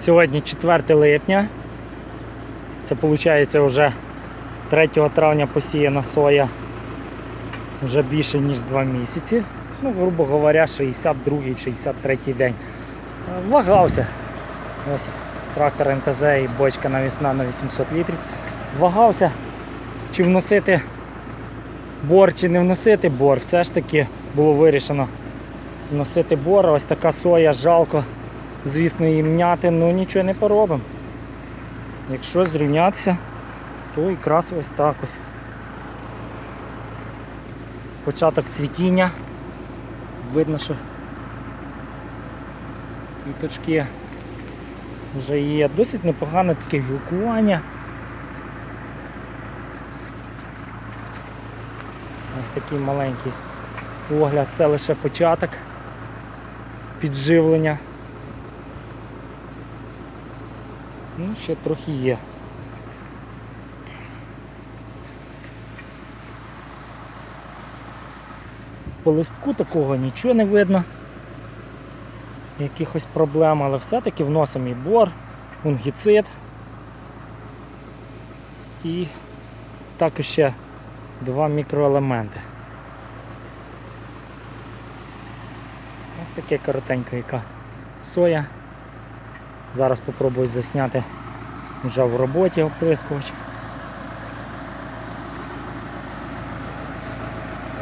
Сьогодні 4 липня. Це виходить вже 3 травня посіяна соя. Вже більше ніж 2 місяці. Ну, грубо говоря, 62-63 день. Е, Вагався. Ось трактор МТЗ і бочка навісна на 800 літрів. Вагався, чи вносити бор, чи не вносити бор. Все ж таки було вирішено вносити бор. Ось така соя, жалко, звісно, її мняти, ну нічого не поробимо. Якщо зрівнятися, то якраз ось так ось. Початок цвітіння. Видно, що квіточки вже є. Досить непогане таке гілкування. Ось такий маленький огляд, це лише початок підживлення. Ну, ще трохи є. По листку такого нічого не видно. Якихось проблем, але все-таки вносимо і бор, фунгіцид. І також ще два мікроелементи. Ось таке коротенька яка соя. Зараз попробую засняти вже в роботі оприскувач.